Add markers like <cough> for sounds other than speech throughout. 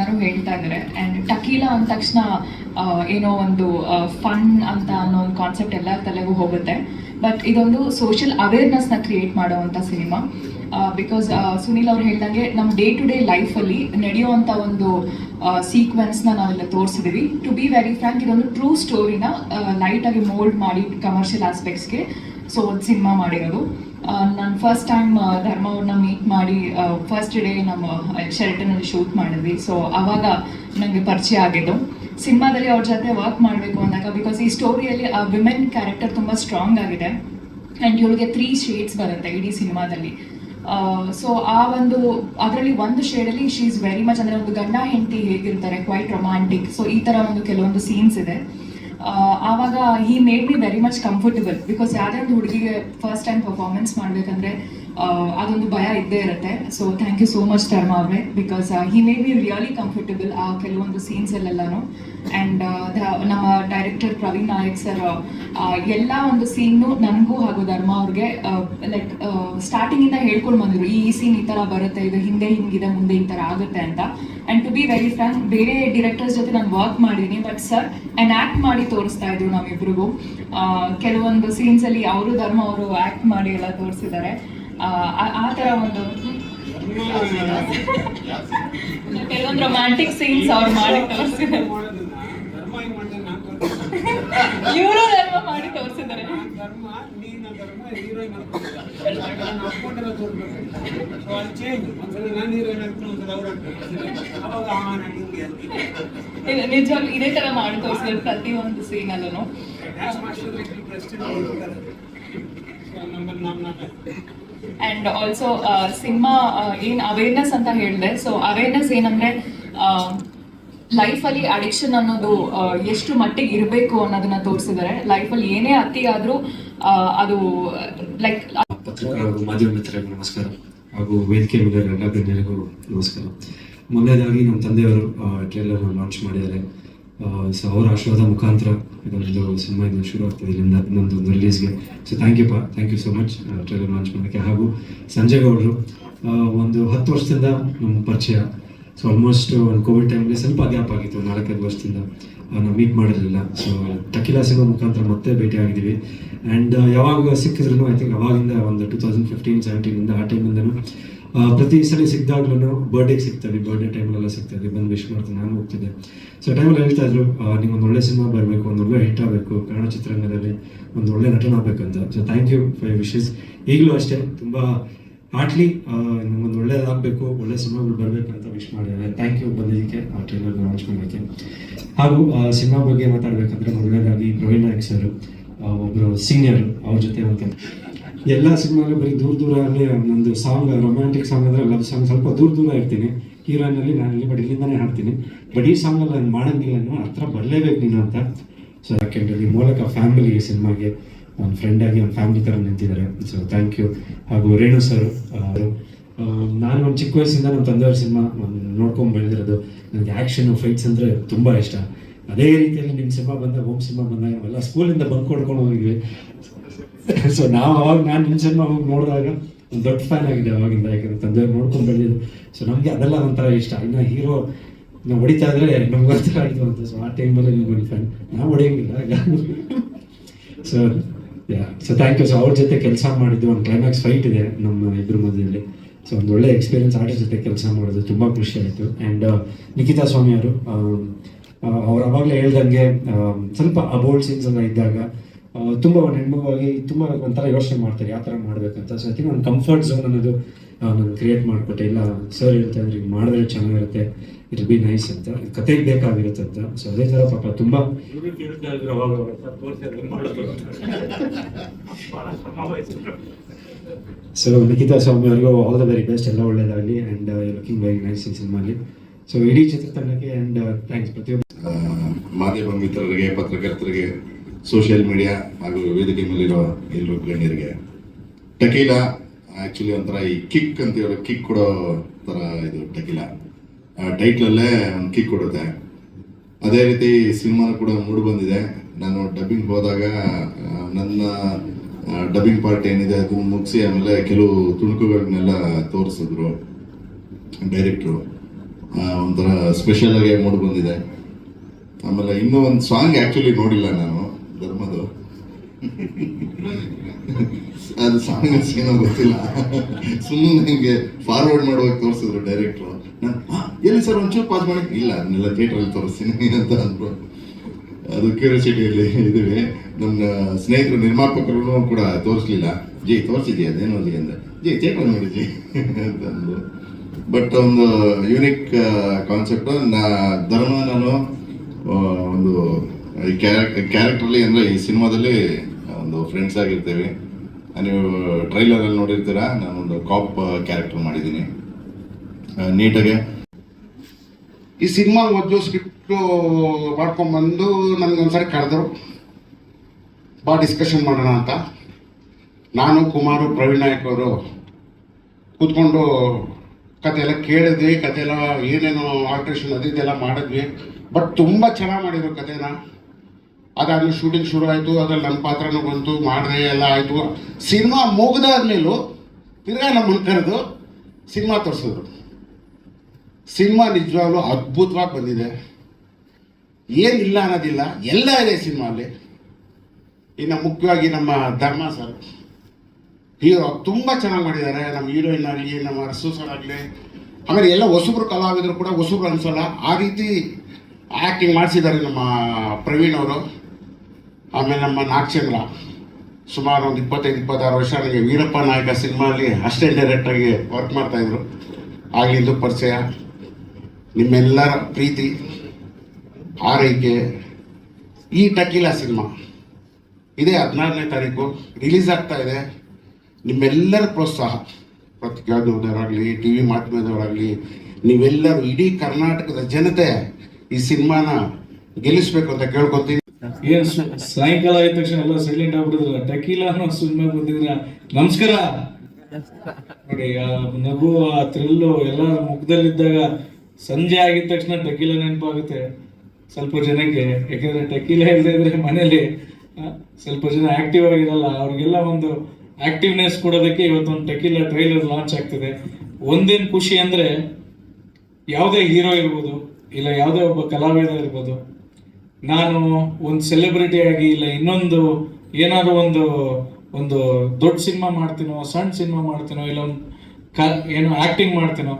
ಎಲ್ಲರೂ ಹೇಳ್ತಾ ಇದ್ದಾರೆ ಅಂಡ್ ಟಕೀಲ ಅಂದ ತಕ್ಷಣ ಏನೋ ಒಂದು ಫನ್ ಅಂತ ಅನ್ನೋ ಒಂದು ಕಾನ್ಸೆಪ್ಟ್ ಎಲ್ಲ ತಲೆಗೂ ಹೋಗುತ್ತೆ. ಬಟ್ ಇದೊಂದು ಸೋಷಿಯಲ್ ಅವೇರ್ನೆಸ್ನ ಕ್ರಿಯೇಟ್ ಮಾಡುವಂಥ ಸಿನಿಮಾ ಬಿಕಾಸ್ ಸುನಿಲ್ ಅವ್ರು ಹೇಳ್ದಂಗೆ ನಮ್ಮ ಡೇ ಟು ಡೇ ಲೈಫಲ್ಲಿ ನಡೆಯುವಂಥ ಒಂದು ಸೀಕ್ವೆನ್ಸ್ನ ನಾವೆಲ್ಲ ತೋರಿಸಿದೀವಿ. ಟು ಬಿ ವೆರಿ ಫ್ರ್ಯಾಂಕ್ ಇದೊಂದು ಟ್ರೂ ಸ್ಟೋರಿನ ಲೈಟಾಗಿ ಮೋಲ್ಡ್ ಮಾಡಿ ಕಮರ್ಷಿಯಲ್ ಆಸ್ಪೆಕ್ಟ್ಸ್ಗೆ ಸೊ ಒಂದು ಸಿನಿಮಾ ಮಾಡಿರೋದು. ನಾನು ಫಸ್ಟ್ ಟೈಮ್ ಧರ್ಮ ಅವ್ರನ್ನ ಮೀಟ್ ಮಾಡಿ ಫಸ್ಟ್ ಡೇ ನಮ್ಮ ಶೆಲ್ಟನಲ್ಲಿ ಶೂಟ್ ಮಾಡಿದ್ವಿ. ಸೊ ಅವಾಗ ನನಗೆ ಪರಿಚಯ ಆಗಿದ್ದು. ಸಿನಿಮಾದಲ್ಲಿ ಅವ್ರ ಜೊತೆ ವರ್ಕ್ ಮಾಡಬೇಕು ಅಂದಾಗ ಬಿಕಾಸ್ ಈ ಸ್ಟೋರಿಯಲ್ಲಿ ಆ ವಿಮೆನ್ ಕ್ಯಾರೆಕ್ಟರ್ ತುಂಬ ಸ್ಟ್ರಾಂಗ್ ಆಗಿದೆ. ಆ್ಯಂಡ್ ಇವಳಿಗೆ ತ್ರೀ ಶೇಡ್ಸ್ ಬರುತ್ತೆ ಇಡೀ ಸಿನಿಮಾದಲ್ಲಿ. ಸೊ ಆ ಒಂದು, ಅದರಲ್ಲಿ ಒಂದು ಶೇಡಲ್ಲಿ ಶೀ ಇಸ್ ವೆರಿ ಮಚ್ ಅಂದರೆ ಒಂದು ಗಂಡ ಹೆಂಡತಿ ಹೇಗಿರ್ತಾರೆ ಕ್ವೈಟ್ ರೊಮ್ಯಾಂಟಿಕ್ ಸೊ ಈ ಥರ ಒಂದು ಕೆಲವೊಂದು ಸೀನ್ಸ್ ಇದೆ. ಆವಾಗ ಈ made me very much comfortable because ಯಾವುದೇ ಒಂದು ಹುಡುಗಿಗೆ ಫಸ್ಟ್ ಟೈಮ್ ಪರ್ಫಾರ್ಮೆನ್ಸ್ ಮಾಡಬೇಕಂದ್ರೆ ಅದೊಂದು ಭಯ ಇದ್ದೇ ಇರುತ್ತೆ. So thank you so much Dharma ಅವರೇ because he made me really comfortable ಆ ಕೆಲವೊಂದು ಸೀನ್ಸಲ್ಲೆಲ್ಲನೂ ಆ್ಯಂಡ್ ನಮ್ಮ ಡೈರೆಕ್ಟರ್ ಪ್ರವೀಣ್ ನಾಯಕ್ ಸರ್ ಎಲ್ಲ ಒಂದು ಸೀನು ನನಗೂ ಹಾಗೂ ಧರ್ಮ ಅವ್ರಿಗೆ ಲೈಕ್ ಸ್ಟಾರ್ಟಿಂಗಿಂದ ಹೇಳ್ಕೊಂಡು ಬಂದಿದ್ರು ಈ ಸೀನ್ ಈ ತರ ಬರುತ್ತೆ ಇದು ಹಿಂದೆ ಹಿಂಗಿದೆ ಮುಂದೆ ಈ ತರ ಆಗುತ್ತೆ ಅಂತ. And to be very frank ಬೇರೆ ಡಿರೆಕ್ಟರ್ಸ್ ಜೊತೆ ನಾನು ವರ್ಕ್ ಮಾಡಿದ್ದೀನಿ ಬಟ್ ಸರ್ ಆ್ಯಂಡ್ ಆ್ಯಕ್ಟ್ ಮಾಡಿ ತೋರಿಸ್ತಾ ಇದ್ರು ನಾವಿಬ್ರಿಗೂ. ಕೆಲವೊಂದು ಸೀನ್ಸ್ ಅಲ್ಲಿ ಅವರು ಧರ್ಮ ಅವರು ಆಕ್ಟ್ ಮಾಡಿ ಎಲ್ಲ ತೋರಿಸಿದ್ದಾರೆ. ಆ ತರ ಒಂದು <laughs> ಕೆಲವೊಂದು ರೊಮ್ಯಾಂಟಿಕ್ ಸೀನ್ಸ್ ಅವ್ರು ಮಾಡಿ ತೋರಿಸಿದ್ದಾರೆ. <laughs> ಇವರು ಧರ್ಮ ಮಾಡಿ ತೋರಿಸಿದ್ದಾರೆ. ನಾನ್ ಧರ್ಮ ನೀನ್ ಧರ್ಮ ಹೀರೋಯಿನ್ ನಾನು ಅಪ್ಕೊಂಡಿರೋ ತೋರ್ಬೇಕು ಸೊ ಅಲ್ಲಿ ಚೇಂಜ್ ಒಂದ್ಸಲ ನಾನು ಹೀರೋಯಿನ್ ಆಗ್ತೀನಿ ಒಂದ್ಸಲ ಅವ್ರು ಆಗ್ತಾರೆ ಅವಾಗ ಆ ನಾನು ಹಿಂಗೆ ಅಂತೀನಿ ನಿಜವಾಗ್ಲೂ ಇದೇ ತರ ಮಾಡಿ ತೋರಿಸಿದ್ರು ಪ್ರತಿಯೊಂದು ಸೀನಲ್ಲೂ ಡ್ಯಾನ್ಸ್ ಮಾಸ್ಟರ್ ಪ್ರೆಸ್ಟೇಜ್ ನಮ್ಮ ನಾಟಕ ಅಂಡ್ ಆಲ್ಸೋ ಸಿನಿಮಾ ಏನ್ ಅವೇರ್ನೆಸ್ ಅಂತ ಹೇಳಿದೆ. ಸೊ ಅವೇರ್ನೆಸ್ ಏನಂದ್ರೆ ಲೈಫಲ್ಲಿ ಅಡಿಕ್ಷನ್ ಅನ್ನೋದು ಎಷ್ಟು ಮಟ್ಟಿಗೆ ಇರಬೇಕು ಅನ್ನೋದನ್ನ ತೋರಿಸಿದ್ದಾರೆ ಲೈಫಲ್ಲಿ ಏನೇ ಅತಿ ಆದ್ರೂ ಅದು ಲೈಕ್ ಪತ್ರಿಕಾ ಹಾಗೂ ಮಾಧ್ಯಮ ಮಿತ್ರರಿಗೆ ನಮಸ್ಕಾರ. ಹಾಗೂ ವೇದಿಕೆ ಮೇಲೆ ಎಲ್ಲ ಗಣ್ಯರಿಗೂ ನಮಸ್ಕಾರ. ಮೊದಲನೇದಾಗಿ ನಮ್ಮ ತಂದೆಯವರು ಟ್ರೇಲರ್ ಲಾಂಚ್ ಮಾಡಿದ್ದಾರೆ. ಸೊ ಅವರ ಆಶೀರ್ವಾದ ಮುಖಾಂತರ ಇದೊಂದು ಸಿನಿಮಾ ಇದು ಶುರು ಆಗ್ತದೆ ಇಲ್ಲಿಂದ ಇನ್ನೊಂದು ರಿಲೀಸ್ಗೆ ಸೊ ಥ್ಯಾಂಕ್ ಯು ಪಾ. Thank you so much trailer launch ಮಾಡೋಕ್ಕೆ. ಹಾಗೂ ಸಂಜಯ್ ಗೌಡರು ಒಂದು ಹತ್ತು ವರ್ಷದಿಂದ ನಮ್ಮ ಪರಿಚಯ. ಸೊ ಆಲ್ಮೋಸ್ಟ್ ಒಂದು ಕೋವಿಡ್ ಟೈಮಲ್ಲಿ ಸ್ವಲ್ಪ ಗ್ಯಾಪ್ ಆಗಿತ್ತು, ನಾಲ್ಕೈದು ವರ್ಷದಿಂದ. ನಾವು ಮೀಟ್ ಮಾಡಿರಲಿಲ್ಲ. ಸೊ ಟಕಿಲಾ ಸಿನಿಮಾ ಮುಖಾಂತರ ಮತ್ತೆ ಭೇಟಿ ಆಗಿದ್ದೀವಿ. ಆ್ಯಂಡ್ ಯಾವಾಗ ಸಿಕ್ಕಿದ್ರು ಐ ಥಿಂಕ್ ಅವಾಗಿಂದ ಒಂದು ಟೂ ತೌಸಂಡ್ ಫಿಫ್ಟೀನ್ ಸೆವೆಂಟೀನಿಂದ ಆ ಟೈಮಿಂದನೂ ಪ್ರತಿ ಸಲ ಸಿಕ್ಕಿದಾಗ್ಲೂ ಬರ್ಡೇಗೆ ಸಿಗ್ತವೆ ಬರ್ಡೇ ಟೈಮಲ್ಲೆಲ್ಲ ಸಿಗ್ತವೆ ಬಂದು ವಿಶ್ ಮಾಡ್ತೀನಿ. ನಾನು ಹೋಗ್ತಿದ್ದೆ. ಸೊ ಟೈಮಲ್ಲಿ ಹೇಳ್ತಾ ಇದ್ರು ನೀವು ಒಂದು ಒಳ್ಳೆ ಸಿನಿಮಾ ಬರಬೇಕು, ಒಂದು ಒಳ್ಳೆ ಹಿಟ್ ಆಗಬೇಕು. ಕನ್ನಡ ಚಿತ್ರರಂಗದಲ್ಲಿ ಒಂದು ಒಳ್ಳೆ ನಟನ ಆಗಬೇಕಂತ so thank you for wishes ಈಗಲೂ ಅಷ್ಟೇ. ತುಂಬ ಹಾರ್ಟ್ಲಿ ಒಂದು ಒಳ್ಳೇದಾಗಬೇಕು, ಒಳ್ಳೆ ಸಿನಿಮಾಗಳು ಬರಬೇಕು ಅಂತ ವಿಶ್ ಮಾಡಿದ್ದಾರೆ. ಥ್ಯಾಂಕ್ ಯು ಬಂದಿದ್ದಕ್ಕೆ, ಆ ಟ್ರೈಲರ್ ಲಾಂಚ್ ಮಾಡೋಕ್ಕೆ ಹಾಗೂ ಸಿನಿಮಾ ಬಗ್ಗೆ ಮಾತಾಡಬೇಕಂದ್ರೆ ಮೊದಲನೇದಾಗಿ ಪ್ರವೀಣ್ ನಾಯಕ್ ಸರ್ ಒಬ್ಬರು ಸೀನಿಯರ್ ಅವ್ರ ಜೊತೆ ಮತ್ತೆ. ಎಲ್ಲ ಸಿನಿಮಾಗಳು ಬರೀ ದೂರ ದೂರ ಅಲ್ಲಿ ನಂದು ಸಾಂಗ್ ರೊಮ್ಯಾಂಟಿಕ್ ಸಾಂಗ್ ಅಂದರೆ ಲವ್ ಸಾಂಗ್ ಸ್ವಲ್ಪ ದೂರ ದೂರ ಇರ್ತೀನಿ. ಹೀರೋನಲ್ಲಿ ನಾನು ಇಲ್ಲಿ ಬಟ್ ಇಲ್ಲಿಂದಾನೇ ಹಾಡ್ತೀನಿ. ಬಟ್ ಈ ಸಾಂಗಲ್ಲಿ ನಾನು ಮಾಡಂಗಿಲ್ಲ ಅನ್ನೋ ಹತ್ರ ಬರಲೇಬೇಕು ನೀನು ಅಂತ. ಸೊ ಯಾಕೆಂದ್ರೆ ಈ ಮೂಲಕ ಫ್ಯಾಮಿಲಿ ಸಿನಿಮಾಗೆ ಒಂದು ಫ್ರೆಂಡ್ ಆಗಿ ಒಂದು ಫ್ಯಾಮಿಲಿ ಥರ ನಿಂತಿದ್ದಾರೆ. ಸೊ ಥ್ಯಾಂಕ್ ಯು ಹಾಗೂ ರೇಣು ಸರ್ ನಾನು ಒಂದು ಚಿಕ್ಕ ವಯಸ್ಸಿಂದ ನಮ್ಮ ತಂದೆಯವ್ರ ಸಿನಿಮಾ ನೋಡ್ಕೊಂಡು ಬೆಳೆದಿರೋದು ನನಗೆ ಆ್ಯಕ್ಷನು ಫೈಟ್ಸ್ ಅಂದರೆ ತುಂಬ ಇಷ್ಟ. ಅದೇ ರೀತಿಯಲ್ಲಿ ನಿಮ್ಮ ಸಿನಿಮಾ ಬಂದಾಗ ಹೋಮ್ ಸಿನಿಮಾ ಬಂದಾಗ ನಾವೆಲ್ಲ ಸ್ಕೂಲಿಂದ ಬಂಕ್ ಕೊಡ್ಕೊಂಡು ಹೋಗಿದ್ವಿ. ಸೊ ನಾವು ಅವಾಗ ನಾನು ನಿಮ್ಮ ಸಿನಿಮಾ ಹೋಗಿ ನೋಡಿದಾಗ ಒಂದು ದೊಡ್ಡ ಫ್ಯಾನ್ ಆಗಿದೆ ಅವಾಗಿಂದ. ಯಾಕಂದ್ರೆ ತಂದೆಯವ್ರು ನೋಡ್ಕೊಂಡು ಬೆಳೆದಿದ್ದು ಸೊ ನಮಗೆ ಅದೆಲ್ಲ ಒಂಥರ ಇಷ್ಟ. ಇನ್ನು ಹೀರೋ ನಾವು ಹೊಡಿತಾ ಇದ್ರೆ ನಮ್ಗೆ ಒಂಥರ ಆಯಿತು ಅಂತ. ಸೊ ಆ ಟೈಮಲ್ಲಿ ನೀವು ಒಂದು ಫ್ಯಾನ್ ನಾವು ಹೊಡೆಯೋಂಗಿಲ್ಲ. <laughs> So so thank you so ಅವ್ರ ಜೊತೆ ಕೆಲಸ ಮಾಡಿದ್ದು ಒಂದು ಕ್ಲೈಮ್ಯಾಕ್ಸ್ ಫೈಟ್ ಇದೆ ನಮ್ಮ ಇಬ್ಬರ ಮಧ್ಯದಲ್ಲಿ. ಸೊ ಒಂದು ಒಳ್ಳೆ ಎಕ್ಸ್ಪೀರಿಯನ್ಸ್ ಆರ್ಟಿಸ್ಟ್ ಜೊತೆ ಕೆಲಸ ಮಾಡೋದು ತುಂಬ ಖುಷಿ ಆಯಿತು. ಆ್ಯಂಡ್ ನಿಖಿತಾ ಸ್ವಾಮಿ ಅವರು ಅವ್ರು ಅವಾಗಲೇ ಹೇಳ್ದಂಗೆ ಆ, ಸ್ವಲ್ಪ ಅಬೋಲ್ಡ್ ಸೀನ್ಸ್ ಎಲ್ಲ ಇದ್ದಾಗ ತುಂಬ ಒಂದು ಹೆಣ್ಮಗುವಾಗಿ ತುಂಬ ಒಂಥರ ಯೋಚನೆ ಮಾಡ್ತಾರೆ ಯಾವ ಥರ ಮಾಡಬೇಕಂತ ಸೊ ಐ ತಿಂಕ್ ಒಂದು ಕಂಫರ್ಟ್ ಝೋನ್ ಅನ್ನೋದು ನಾನು ಕ್ರಿಯೇಟ್ ಮಾಡಿಕೊಟ್ಟೆ. ಇಲ್ಲ ಸರ್ ಹೇಳ್ತಾ ಇದ್ರೆ ಮಾಡಿದ್ರೆ ಚೆನ್ನಾಗಿರುತ್ತೆ ಇಟ್ ಬಿ ನೈಸ್ ಅಂತ. ಕತೆಗೆ ಬೇಕಾಗಿರುತ್ತೆ ಅಂತ. ಸೊ ಅದೇ ಥರ ಪಾಪ ತುಂಬ ಸೊ ನಿಖಿತಾ ಸ್ವಾಮಿ ಅವರಿಗೂ ಆಲ್ ದ ವೆರಿ ಬೆಸ್ಟ್ ಎಲ್ಲ ಒಳ್ಳೇದಾಗಲಿ ಆ್ಯಂಡ್ ಲುಕಿಂಗ್ ವೆರಿ ನೈಸ್ ಈ ಸಿನಿಮಾಲಿ ಸೊ ಇಡೀ ಚಿತ್ರತಂಡಕ್ಕೆ ಆ್ಯಂಡ್ ಥ್ಯಾಂಕ್ಸ್ ಪ್ರತಿಯೊಬ್ಬ ಮಾಧ್ಯಮ ಮಿತ್ರರಿಗೆ ಪತ್ರಕರ್ತರಿಗೆ ಸೋಷಿಯಲ್ ಮೀಡಿಯಾ ಹಾಗೂ ವೇದಿಕೆ ಮೇಲಿರೋ ಎಲ್ಲರೂ ಗಣ್ಯರಿಗೆ. ಟಕೀಲಾ ಆ್ಯಕ್ಚುಲಿ ಒಂಥರ ಈ ಕಿಕ್ ಅಂತ ಹೇಳೋ ಕಿಕ್ ಕೊಡೋ ಥರ ಇದು ಟಕೀಲಾ. ಟೈಟ್ಲಲ್ಲೇ ಒಂದು ಕಿಕ್ ಕೊಡುತ್ತೆ. ಅದೇ ರೀತಿ ಸಿನಿಮಾ ಕೂಡ ಮೂಡ್ ಬಂದಿದೆ. ನಾನು ಡಬ್ಬಿಂಗ್ ಹೋದಾಗ, ನನ್ನ ಡಬ್ಬಿಂಗ್ ಪಾರ್ಟ್ ಏನಿದೆ ಅದು ಮುಗಿಸಿ ಆಮೇಲೆ ಕೆಲವು ತುಣುಕುಗಳನ್ನೆಲ್ಲ ತೋರಿಸಿದ್ರು ಡೈರೆಕ್ಟ್ರು ಒಂಥರ ಸ್ಪೆಷಲಾಗಿ ಮೂಡ್ ಬಂದಿದೆ. ಆಮೇಲೆ ಇನ್ನೂ ಒಂದು ಸಾಂಗ್ ಆ್ಯಕ್ಚುಲಿ ನೋಡಿಲ್ಲ ನಾನು. ಧರ್ಮದು? ಅದು ಸಾಂಗಸ್ ಏನೋ ಗೊತ್ತಿಲ್ಲ. ಸುಮ್ಮನೆ ಹಿಂಗೆ ಫಾರ್ವರ್ಡ್ ಮಾಡುವಾಗ ತೋರಿಸಿದ್ರು ಡೈರೆಕ್ಟ್ರು ನಾನು ಎಲ್ಲಿ ಸರ್ ಒಂಚೂರು ಪಾಸ್ ಮಾಡಿ? ಇಲ್ಲ, ಅದನ್ನೆಲ್ಲ ಥಿಯೇಟ್ರಲ್ಲಿ ತೋರಿಸ್ತೀನಿ <laughs> ಅಂತ ಅಂದ್ರು. ಅದು ಕ್ಯೂರಿಯಾಸಿಟಿಯಲ್ಲಿ ಇದ್ದೀವಿ ನಮ್ಮ ಸ್ನೇಹಿತರು ನಿರ್ಮಾಪಕರು ಕೂಡ ತೋರಿಸ್ಲಿಲ್ಲ. ಜಿ, ತೋರಿಸಿದ್ಯಾ? ಅದೇನೋ ಅಲ್ಲಿ ಅಂದ್ರೆ ಜಿ ಥಿಯೇಟರ್ ನೋಡಿ ಜಿ ಅಂತ ಬಟ್ ಒಂದು ಯೂನಿಕ್ ಕಾನ್ಸೆಪ್ಟ್ ನಾ, ಧರ್ಮ ನಾನು ಒಂದು ಈ ಕ್ಯಾರೆಕ್ಟರ್ಲಿ ಅಂದರೆ ಈ ಸಿನಿಮಾದಲ್ಲಿ ಒಂದು ಫ್ರೆಂಡ್ಸ್ ಆಗಿರ್ತೇವೆ. ನೀವು ಟ್ರೈಲರಲ್ಲಿ ನೋಡಿರ್ತೀರಾ? ನಾನೊಂದು ಕಾಪ್ ಕ್ಯಾರೆಕ್ಟರ್ ಮಾಡಿದ್ದೀನಿ. ನೀಟಾಗೆ. ಈ ಸಿನಿಮಾ ಒದ್ದು ಸ್ಕ್ರಿಪ್ಟು ಮಾಡ್ಕೊಂಬಂದು ನನಗೊಂದ್ಸರಿ ಕರೆದ್ರು. ಬಾ ಡಿಸ್ಕಷನ್ ಮಾಡೋಣ ಅಂತ. ನಾನು, ಕುಮಾರು, ಪ್ರವೀಣ್ ನಾಯಕ್ ಅವರು ಕೂತ್ಕೊಂಡು ಕತೆ ಎಲ್ಲ ಕೇಳಿದ್ವಿ. ಕತೆ ಎಲ್ಲ ಏನೇನು ಆಲ್ಟ್ರೇಷನ್ ಅದಿದ್ದೆಲ್ಲ ಮಾಡಿದ್ವಿ. ಬಟ್ ತುಂಬ ಚೆನ್ನಾಗಿ ಮಾಡಿದ್ರು ಕತೆನ ಅದಾದ್ಮೇಲೆ ಶೂಟಿಂಗ್ ಶುರು ಆಯಿತು ಅದ್ರಲ್ಲಿ ನನ್ನ ಪಾತ್ರನೂ ಬಂತು ಮಾಡ್ರೆ ಎಲ್ಲ ಆಯಿತು. ಸಿನಿಮಾ ಮುಗ್ದಾದ್ಮೇಲೂ ತಿರ್ಗಾ ನಮ್ಮನ್ನು ಕರೆದು ಸಿನಿಮಾ ತೋರಿಸಿದ್ರು. ಸಿನಿಮಾ ನಿಜವಾಗ್ಲೂ ಅದ್ಭುತವಾಗಿ ಬಂದಿದೆ. ಏನಿಲ್ಲ ಅನ್ನೋದಿಲ್ಲ, ಎಲ್ಲ ಇದೆ ಸಿನಿಮಾಲ್ಲಿ. ಇನ್ನು ಮುಖ್ಯವಾಗಿ ನಮ್ಮ ಧರ್ಮ ಸರ್. ಹೀರೋ ತುಂಬ ಚೆನ್ನಾಗಿ ಮಾಡಿದ್ದಾರೆ. ನಮ್ಮ ಹೀರೋಯಿನ್ ಆಗಲಿ, ನಮ್ಮ ಅರಸು ಸರ್ ಆಗಲಿ. ಆಮೇಲೆ ಎಲ್ಲ ಹೊಸಬ್ರು ಕಲಾವಿದರು ಕೂಡ ಹೊಸಬ್ರು ಅನಿಸಲ್ಲ. ಆ ರೀತಿ ಆ್ಯಕ್ಟಿಂಗ್ ಮಾಡಿಸಿದ್ದಾರೆ ನಮ್ಮ ಪ್ರವೀಣ್ ಅವರು. ಆಮೇಲೆ ನಮ್ಮ ನಾಗಚಂದ್ರ ಸುಮಾರು ಒಂದು ಇಪ್ಪತ್ತೈದು, ಇಪ್ಪತ್ತಾರು ವರ್ಷ ನನಗೆ ವೀರಪ್ಪ ನಾಯಕ ಸಿನಿಮಾಲಿ ಅಸಿಸ್ಟೆಂಟ್ ಡೈರೆಕ್ಟಾಗಿ ವರ್ಕ್ ಮಾಡ್ತಾಯಿದ್ರು ಆಗಲಿಂದು ಪರಿಚಯ. ನಿಮ್ಮೆಲ್ಲರ ಪ್ರೀತಿ ಆರೈಕೆ ಈ ಟಕೀಲ ಸಿನಿಮಾ. ಇದೇ ಹದಿನಾರನೇ ತಾರೀಕು ರಿಲೀಸ್ ಆಗ್ತಾ ಇದೆ. ನಿಮ್ಮೆಲ್ಲರ ಪ್ರೋತ್ಸಾಹ. ಪತ್ರಿಕಾದವರಾಗಲಿ ಟಿ ವಿ ಮಾಧ್ಯಮದವರಾಗಲಿ, ನೀವೆಲ್ಲರೂ ಇಡೀ ಕರ್ನಾಟಕದ ಜನತೆ ಈ ಸಿನಿಮಾನ ಗೆಲ್ಲಿಸ್ಬೇಕು ಅಂತ ಕೇಳ್ಕೊತೀನಿ. ಏನ್ ಸಾಯಂಕಾಲ ಆದ ತಕ್ಷಣ ಎಲ್ಲ ಸೈಲೆಂಟ್ ಆಗ್ಬಿಟ್ಟಿದ್ರ ಟಕೀಲ ಸಿನಿಮಾ ಬಂದಿದ್ರ. ನಮಸ್ಕಾರ. ನೋಡಿ, ಆ ನಗು ಆ ಥ್ರಿಲ್ಲು ಎಲ್ಲ ಮುಖದಲ್ಲಿದ್ದಾಗ ಸಂಜೆ ಆಗಿದ ತಕ್ಷಣ ಟಕೀಲ ನೆನಪಾಗುತ್ತೆ. ಸ್ವಲ್ಪ ಜನಕ್ಕೆ, ಯಾಕಂದ್ರೆ ಟಕೀಲ ಇಲ್ಲದೆ ಇದ್ರೆ ಮನೇಲಿ ಸ್ವಲ್ಪ ಜನ ಆಕ್ಟಿವ್ ಆಗಿರಲ್ಲ, ಅವ್ರಿಗೆಲ್ಲ ಒಂದು ಆಕ್ಟಿವ್ನೆಸ್ ಕೊಡೋದಕ್ಕೆ ಇವತ್ತೊಂದು ಟಕೀಲ ಟ್ರೈಲರ್ ಲಾಂಚ್ ಆಗ್ತಿದೆ. ಒಂದೇನು ಖುಷಿ ಅಂದ್ರೆ, ಯಾವುದೇ ಹೀರೋ ಇರ್ಬೋದು, ಇಲ್ಲ ಯಾವುದೇ ಒಬ್ಬ ಕಲಾವಿದ ಇರ್ಬೋದು ನಾನು ಒಂದು ಸೆಲೆಬ್ರಿಟಿ ಆಗಿ ಇಲ್ಲ, ಇನ್ನೊಂದು ಏನಾದರೂ ಒಂದು ಒಂದು ದೊಡ್ಡ ಸಿನಿಮಾ ಮಾಡ್ತೀನೋ ಸಣ್ಣ ಸಿನಿಮಾ ಮಾಡ್ತೀನೋ, ಇಲ್ಲ ಒಂದು ಕ, ಏನೋ ಆ್ಯಕ್ಟಿಂಗ್ ಮಾಡ್ತೀನೋ,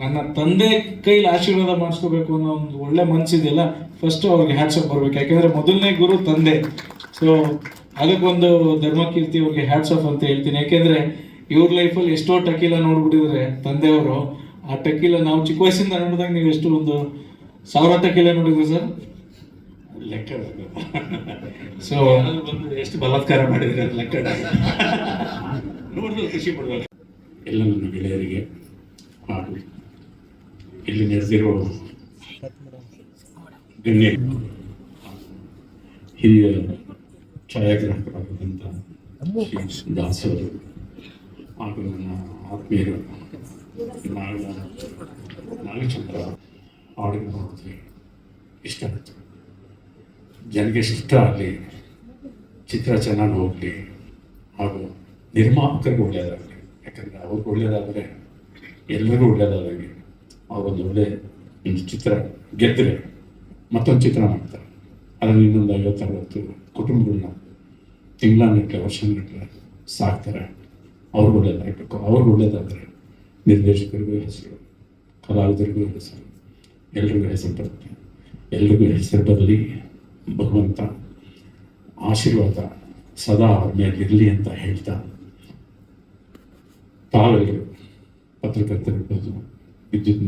ನನ್ನ ತಂದೆ ಕೈಲಿ ಆಶೀರ್ವಾದ ಮಾಡಿಸ್ಕೋಬೇಕು ಅನ್ನೋ ಒಂದು ಒಳ್ಳೆ ಮನಸ್ಸಿದೆಯಲ್ಲ ಫಸ್ಟ್ ಅವ್ರಿಗೆ ಹ್ಯಾಟ್ಸಪ್ ಬರಬೇಕು. ಯಾಕೆಂದ್ರೆ ಮೊದಲನೇ ಗುರು ತಂದೆ. ಸೊ ಅದಕ್ಕೊಂದು ಧರ್ಮಕೀರ್ತಿ ಅವ್ರಿಗೆ ಆಫ್ ಅಂತ ಹೇಳ್ತೀನಿ. ಯಾಕೆಂದ್ರೆ ಇವ್ರ ಲೈಫಲ್ಲಿ ಎಷ್ಟೋ ಟಕೀಲ ನೋಡ್ಬಿಟ್ಟಿದ್ರೆ ತಂದೆಯವರು. ಆ ಟಕೀಲ ನಾವು ಚಿಕ್ಕ ವಯಸ್ಸಿಂದ ನೋಡಿದಾಗ ನೀವು ಎಷ್ಟು ಒಂದು ಸಾವಿರ ಟಕೀಲ ನೋಡಿದ್ರಿ ಸರ್? ಲೆಕ್ಕ ಸೊ ಬಂದು ಎಷ್ಟು ಬಲಾತ್ಕಾರ ಮಾಡಿದ್ರೆ ಅದು ಲೆಕ್ಕ? ನೋಡಿದ್ರೆ ಖುಷಿ ಪಡ್ಬೇಕು. ಎಲ್ಲ ನನ್ನ ಗೆಳೆಯರಿಗೆ ಹಾಗೂ ಇಲ್ಲಿ ನೆರೆದಿರುವ ಗಣ್ಯ ಹಿರಿಯ ಛಾಯಾಗ್ರಾಹಕರಾದಂಥ ಶ್ರೀ ದಾಸ್ ಅವರು ಹಾಗೂ ನನ್ನ ಆತ್ಮೀಯರು ನಾಗ ನಾಗಚಂದ್ರ ಹಾಡುಗಳು ನೋಡಿದ್ವಿ ಇಷ್ಟ ಆಯಿತು ಜನಕ್ಕೆ ಇಷ್ಟ ಆಗಲಿ, ಚಿತ್ರ ಚೆನ್ನಾಗಿ ಹೋಗಲಿ, ಹಾಗೂ ನಿರ್ಮಾಪಕರಿಗೆ ಒಳ್ಳೆಯದಾಗಲಿ ಯಾಕಂದರೆ ಅವ್ರಿಗೆ ಒಳ್ಳೆಯದಾದರೆ ಎಲ್ಲರಿಗೂ ಒಳ್ಳೆಯದಾಗಲಿ ಅವರೊಂದು ಒಳ್ಳೆ ಒಂದು ಚಿತ್ರ ಗೆದ್ದರೆ ಮತ್ತೊಂದು ಚಿತ್ರ ಮಾಡ್ತಾರೆ. ಅದರಲ್ಲಿ ಇನ್ನೊಂದು ಐವತ್ತು ಅರವತ್ತು ಕುಟುಂಬಗಳನ್ನ ತಿಂಗಳಾನ್ಗಟ್ಟಲೆ ವರ್ಷಗಟ್ಟಲೆ ಸಾಕ್ತಾರೆ. ಅವ್ರಿಗೆ ಒಳ್ಳೇದಾಗಬೇಕು. ಅವ್ರಿಗೆ ಒಳ್ಳೆಯದಾದರೆ ನಿರ್ದೇಶಕರಿಗೂ ಹೆಸರು, ಕಲಾವಿದರಿಗೂ ಹೆಸರು, ಎಲ್ರಿಗೂ ಹೆಸರು ಬರುತ್ತೆ. ಎಲ್ರಿಗೂ ಹೆಸರು ಬರಲಿ ಭಗವಂತ ಆಶೀರ್ವಾದ ಸದಾ ಇರಲಿ ಅಂತ ಹೇಳ್ತಾ ತಾವೆಲ್ಲರೂ ಪತ್ರಕರ್ತರಿರ್ಬೋದು ವಿದ್ಯುತ್